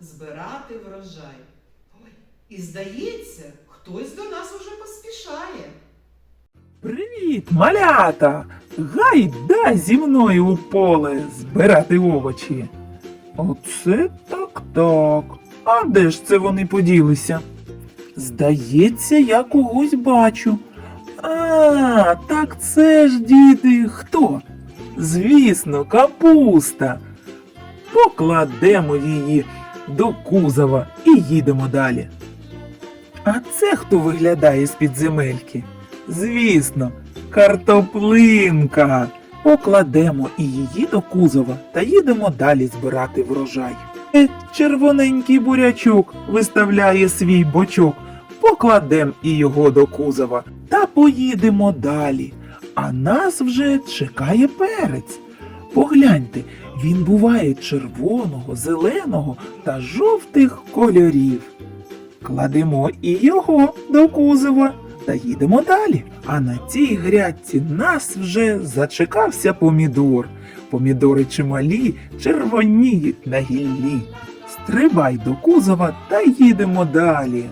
збирати врожай. І здається, хтось до нас уже поспішає. Привіт, малята! Гайда зі мною у поле збирати овочі. Оце так так. А де ж це вони поділися? Здається, я когось бачу. А, так це ж діти, хто? Звісно, капуста. Покладемо її до кузова і їдемо далі. А це хто виглядає з-під земельки? Звісно, картоплинка. Покладемо і її до кузова та їдемо далі збирати врожай. Е, Червоненький бурячок виставляє свій бочок. Покладем і його до кузова та поїдемо далі. А нас вже чекає перець. Погляньте, він буває червоного, зеленого та жовтих кольорів. Кладемо і його до кузова та їдемо далі. А на цій грядці нас вже зачекався помідор. Помідори чималі, червоніють на гіллі. Стрибай до кузова та їдемо далі.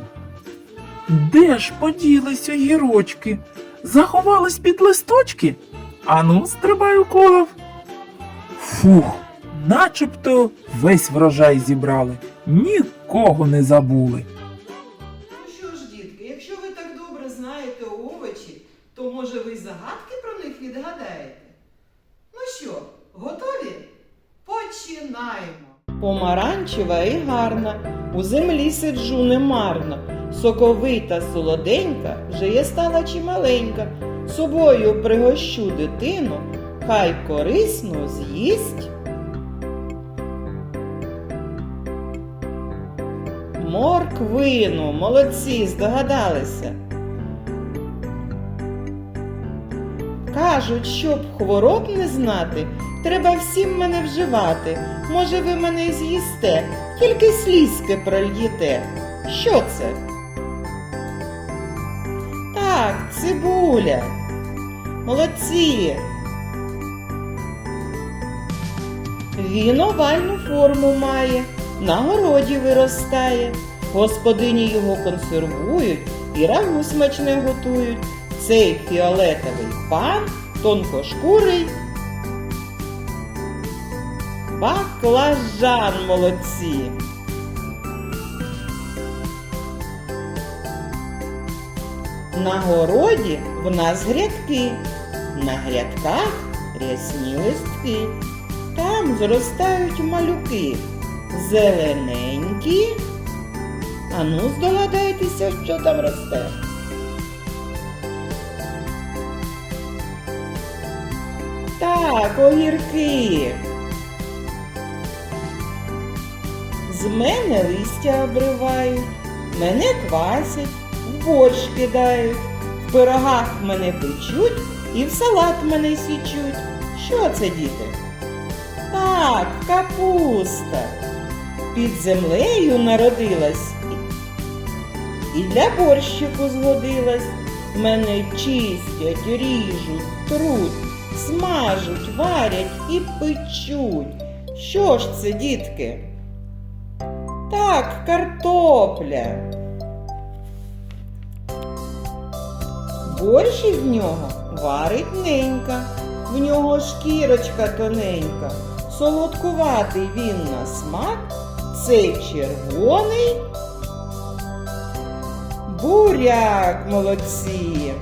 Де ж поділись огірочки? Заховались під листочки? Ану, стрибай у колов. Фух, начебто весь врожай зібрали, нікого не забули. Ну що ж, дітки, якщо ви так добре знаєте овочі, то може ви й загадки про них відгадаєте? Ну що, готові? Починаємо! Помаранчева і гарна, у землі сиджу немарно, соковита солоденька, вже я стала чималенька, собою пригощу дитину, хай корисно з'їсть. Морквину, молодці, здогадалися. Кажуть, щоб хвороб не знати, треба всім мене вживати. Може, ви мене з'їсте, тільки слізки прольєте. Що це? Так, цибуля. Молодці. Він овальну форму має, на городі виростає. Господині його консервують і рагу смачне готують. Цей фіолетовий пан тонкошкурий. Баклажан молодці. На городі в нас грядки, на грядках рясні листки. Там зростають малюки, зелененькі. Ану, здогадайтеся, що там росте. Так, огірки. З мене листя обривають, мене квасять, в борщ кидають, в пирогах мене печуть і в салат мене січуть. Що це, діти? Так, капуста. Під землею народилась і для борщику згодилась. Мене чистять, ріжуть, труть, смажуть, варять і печуть. Що ж це, дітки? Так, картопля. Борщ із нього варить ненька, в нього шкірочка тоненька, солодкуватий він на смак, цей червоний буряк молодці.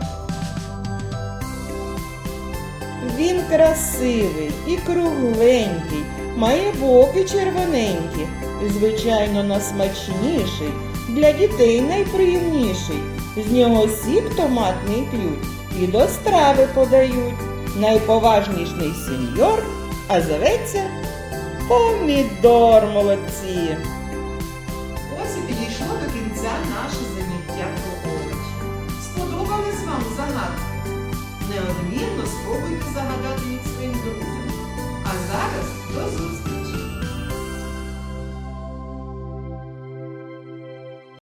Він красивий і кругленький, має боки червоненькі, звичайно, насмачніший, для дітей найприємніший. З нього сік томатний п'ють і до страви подають. Найповажніший сеньор, а зоветься помідор молодці. Ось і підійшло до кінця наше заняття про овочі. Сподобались вам загадки? Неодмінно спробуйте загадати їх своїм друзям. А зараз до зустрічі!